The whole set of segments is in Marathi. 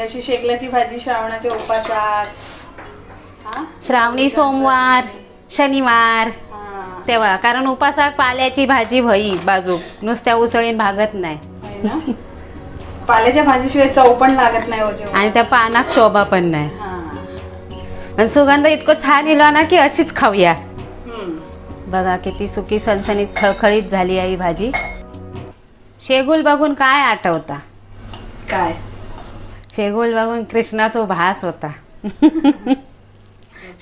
ही अशी शेगलाची भाजी श्रावणाच्या उपासात श्रावणी सोमवार शनिवार. तेव्हा कारण उपासात पाल्याची भाजी भई बाजू. नुसत्या उसळीन भागत नाही. पाल्याच्या भाजीशिवाय चव पण लागत नाही हो आणि त्या पानात शोभा पण नाही. हा. आणि सुगंध इतकं छान इलो ना की अशीच खाऊया. बघा किती सुकी सणसणीत खळखळीत झाली आहे ही भाजी. शेगुल बघून काय आठवता? काय? शेगुल बघून कृष्णाचा भास होता.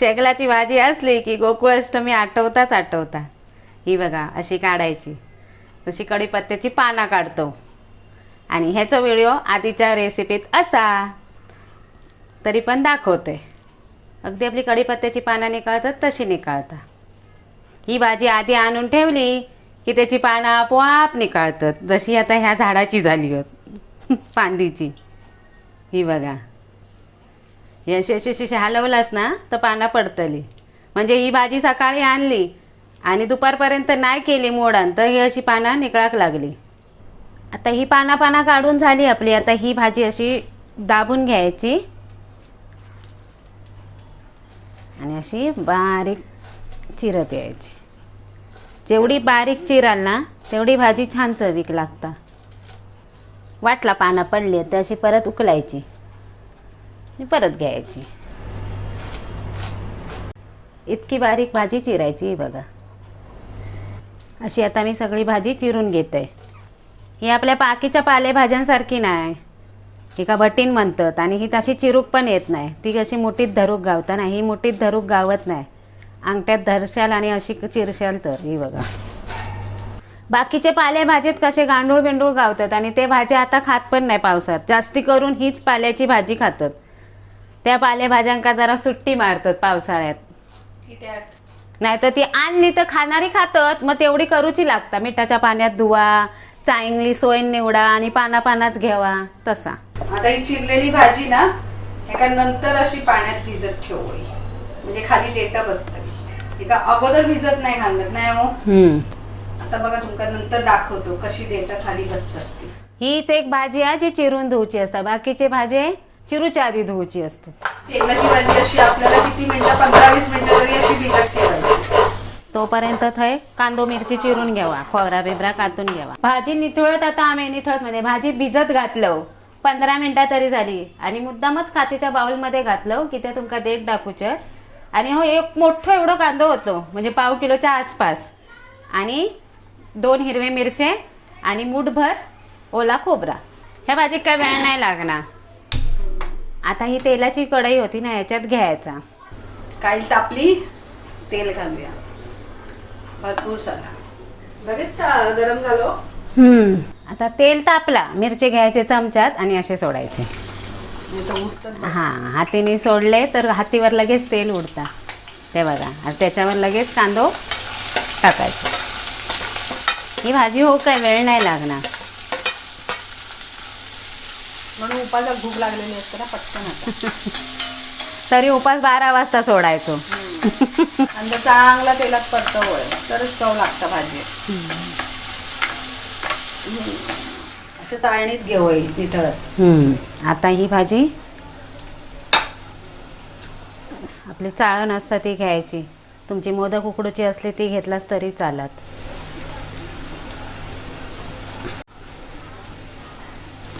शेगलाची भाजी असली की गोकुळाष्टमी आठवताच आठवता. ही बघा अशी काढायची. तशी कढीपत्त्याची पानं काढतो. आणि ह्याचा व्हिडिओ आधीच्या रेसिपीत असा. तरी पण दाखवते. अगदी आपली कढीपत्त्याची पानं निकाळतात तशी निकाळता. ही भाजी आधी आणून ठेवली की त्याची पानं आपोआप निकाळतात. जशी आता ह्या झाडाची झाली होत. फांदीची. ही बघा. ही अशी अशी अशी हलवलास ना तर पानं पडतली. म्हणजे ही भाजी सकाळी आणली आणि दुपारपर्यंत नाही केली मोडान तर ही अशी पानं निकळाक लागली. आता ही पाना पाना काढून झाली आपली. आता ही भाजी अशी दाबून घ्यायची. आणि अशी बारीक चिरत यायची. जेवढी बारीक चिराल ना तेवढी भाजी छान चवीक लागता. वाटला पानं पडली तर अशी परत उकलायची. परत घ्यायची. इतकी बारीक भाजी चिरायची ही बघा. अशी आता मी सगळी भाजी चिरून घेते. ही आपल्या बाकीच्या पालेभाज्यांसारखी नाही. एका भटीन म्हणतात आणि ही तशी चिरूक पण येत नाही. ती कशी मुठीत धरूक गावता ना ही मुठीत धरूक गावत नाही. अंगठ्यात धरशाल आणि अशी चिरशाल तर. ही बघा. बाकीचे पालेभाजीत कसे गांडूळ बिंडूळ गावतात आणि ते भाज्या आता खात पण नाही पावसात? जास्ती करून हीच पाल्याची भाजी खातात. त्या पालेभाज्यांका जरा सुट्टी मारतात पावसाळ्यात. नाही तर ती आणली तर खाणारी खातात मग तेवढी करूची लागता. मिठाच्या पाण्यात धुवा चांगली सोय निवडा आणि पाना पानाच घ्यावा तसा. आता ही चिरलेली भाजी ना एका नंतर अशी पाण्यात भिजत ठेवली म्हणजे खाली देटा बसतली एका अगोदर भिजत नाही घालत नाही हो? आता बघा तुमका नंतर दाखवतो कशी देटा खाली बसतात ती. हीच एक भाजी आहे जी चिरून धुवची असता. बाकीचे भाजे चिरूच्या आधी धुवची असते शेंगाची भाजी अशी आपल्याला किती मिनिटं पंधरा वीस मिनिटं तरी अशी भिजत ठेवायची. तोपर्यंत थंय कांदो मिरची चिरून घ्यावा खोबरा बिबरा कातून घ्यावा. भाजी निथळत आता आम्ही निथळत मध्ये. भाजी भिजत घातलं पंधरा मिनिटं तरी झाली. आणि मुद्दामच काचेच्या बाउलमध्ये घातलं की ते तुमका देठ दाखवचं. आणि हो एक मोठं एवढं कांदो होतो. म्हणजे पाव किलोच्या आसपास. आणि दोन हिरवे मिरचे आणि मूठभर ओला खोबरा. ह्या भाजीत काय वेळ नाही लागणार. आता ही तेलाची कढई होती ना याच्यात घ्यायचा. काही तापली तेल घालूया. भरपूर सारा बरेच गरम झालो आता तेल तापला मिरचे घ्यायचे चमच्यात आणि असे सोडायचे. हां हातीने सोडले तर हातीवर लगेच तेल उडता ते बघा आणि त्याच्यावर लगेच कांदो टाकायचा. ही भाजी हो काय वेळ नाही लागणार. म्हणून उपासात भूक लागलेली असते ना पटकन आता. तरी उपास बारा वाजता सोडायचो. आणि जर चांगला तेलात परतवळ तरच चव लागतं भाजी. असं चाळणीत घेऊ निथळत आता ही भाजी आपली चाळण असतं ती घ्यायची. तुमची मोदक उकडूची असली ती घेतलास तरी चालत.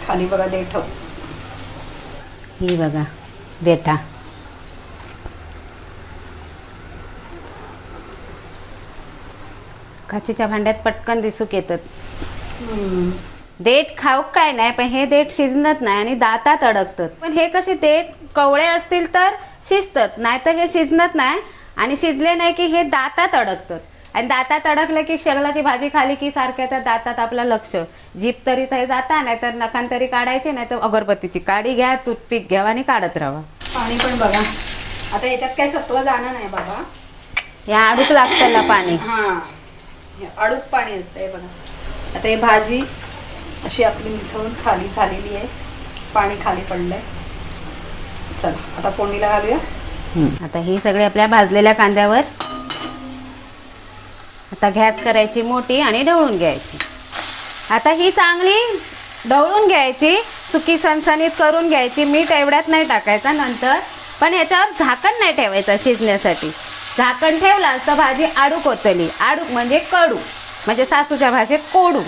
खाली बघा देठव ही बघा देठा. काचेच्या भांड्यात पटकन दिसूक येतात. देठ खाऊक काय नाही पण हे देठ शिजणत नाही आणि दातात अडकतात. पण हे कसे देठ कवळे असतील तर शिजतात नाहीतर हे शिजणत नाही आणि शिजले नाही की हे दातात अडकतात. आणि दातात अडकलं की शेगलाची भाजी खाली की सारख्या त्या दातात आपलं लक्ष. जीप तरी ते जाता नाही तर नखान तरी काढायचे नाही तर अगरबत्तीची काडी घ्या टूथपिक घ्या आणि काढत राहा. पाणी पण बघा. आता याच्यात काही सत्व जाणं नाही बाबा. या आडूक लागतं पाणी. हा. हे अडूक पाणी असतं हे बघा. आता ही भाजी अशी आपली मिसळून खाली झालेली आहे. पाणी खाली पडलंय. चला आता फोडणीला घालूया. आता ही सगळी आपल्या भाजलेल्या कांद्यावर. आता गॅस करायची मोठी आणि ढवळून घ्यायची. आता ही चांगली ढवळून घ्यायची सुकी सणसणीत करून घ्यायची. मीठ एवढ्यात नाही टाकायचा नंतर. पण ह्याच्यावर झाकण नाही ठेवायचं शिजण्यासाठी. झाकण ठेवलं तर भाजी आडूक होतली आडूक म्हणजे कडू. म्हणजे सासूच्या भाषेत कोडू.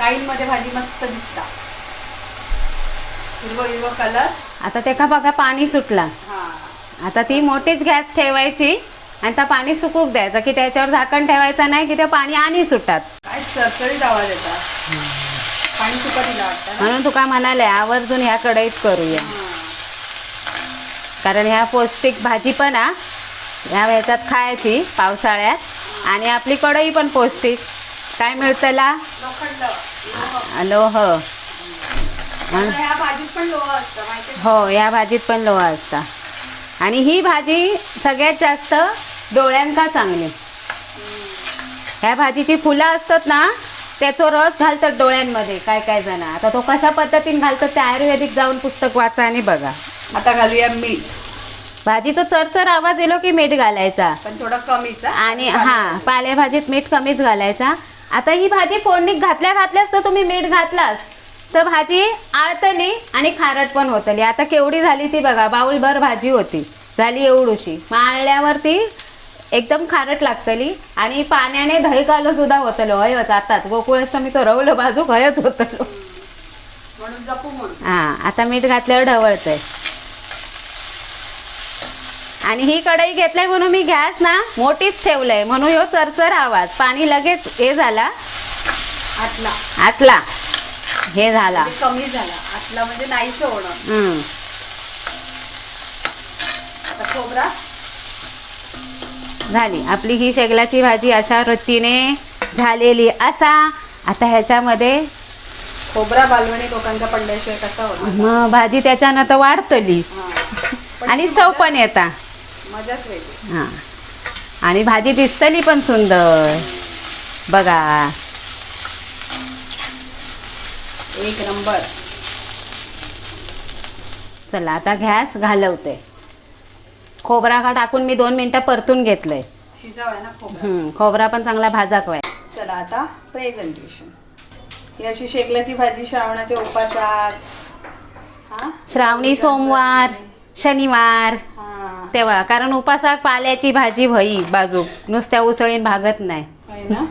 मध्ये भाजी मस्त दिसता हिरवं हिरवं कलर आता ते का बघा पाणी सुटला. आता ती मोठीच गॅस ठेवायची आणि त्या पाणी सुकूक द्यायचं की त्याच्यावर झाकण ठेवायचं नाही की ते पाणी आणि सुटतात. काय चरचरीत आवाज येतात. पाणी सुकत दिला वाटतं ना म्हणून तुका म्हणाले आवर्जून ह्या कढईत करूया. कारण ह्या पौष्टिक भाजी पण हा ह्या ह्याच्यात खायची पावसाळ्यात. आणि आपली कढई पण पौष्टिक. काय मिळतला लोह. आता ह्या भाजीत पण लोह असतं माहिती हो या भाजीत पण लोह असता. आणि ही भाजी सगळ्यात जास्त डोळ्यांका चांगली. ह्या भाजीची फुलं असतात ना त्याचा रस घालतात डोळ्यांमध्ये काय काय जण. आता तो कशा पद्धतीने घालतात ते आयुर्वेदिक जाऊन पुस्तक वाचा आणि बघा. आता घालूया मीठ. भाजीचा चरचर आवाज येलो की मीठ घालायचा? पण थोडं कमीच. आणि हा पालेभाजीत मीठ कमीच घालायचा. आता ही भाजी फोडणीत घातल्या घातल्यास तर तुम्ही मीठ घातलास तर भाजी आळतली आणि खारट पण होतली. आता केवढी झाली ती बघा बाऊलभर भाजी होती. झाली एवढूशी. मग आळल्यावर ती एकदम खारट लागतली आणि पाण्याने दही कालो सुद्धा होतलो. हयच आताच. गोकुळाष्टमी तो रवलो बाजू हयच होतलो. हा आता मीठ घातल्यावर ढवळतंय. आणि ही कढई घेतलाय म्हणून मी गॅस ना मोठीच ठेवलंय. म्हणून ह्यो चरचर आवाज. पाणी लगेच हे झाला. आतला. आटला हे झाला. म्हणजे कमी झाला. आतला म्हणजे नाहीच होणं हम्म. आता खोबरा? झाली. आपली ही शेगलाची भाजी अशा रीतीने झालेली. असा आता ह्याच्यामध्ये खोबरा बालवणी लोकांचा पडल्याशिवाय कसा होणार? मग भाजी त्याच्यानं तर वाढतली. पण आणि ती चव मजा- पण येता. मजाच वेगळी. हां. आणि भाजी दिसतली पण सुंदर. बघा. एक नंबर. चला आता गॅस घालवते. खोबरा का टाकून मी दोन मिनटं परतून घेतलंय. शिजावाय ना खोबरा? हम्म, खोबरा पण चांगला भाजाकवाय चला आता प्रेझेंटेशन ही अशी शेगल्याची भाजी श्रावणाच्या उपासात. हा? श्रावणी सोमवार शनिवार. हा. तेव्हा कारण उपासाक पाल्याची भाजी भई बाजू. नुसत्या उसळीन भागत नाही. ना?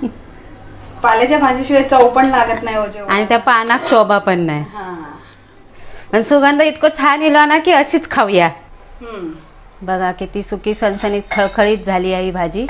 पाल्याच्या भाजीशिवाय चव पण लागत नाही हो जेवण आणि त्या पानात शोभा पण नाही. हा. आणि सुगंध इतकं छान इलो ना की अशीच खाऊया. हम्म. बघा किती सुकी सणसणीत खळखळीत झाली आहे ही भाजी.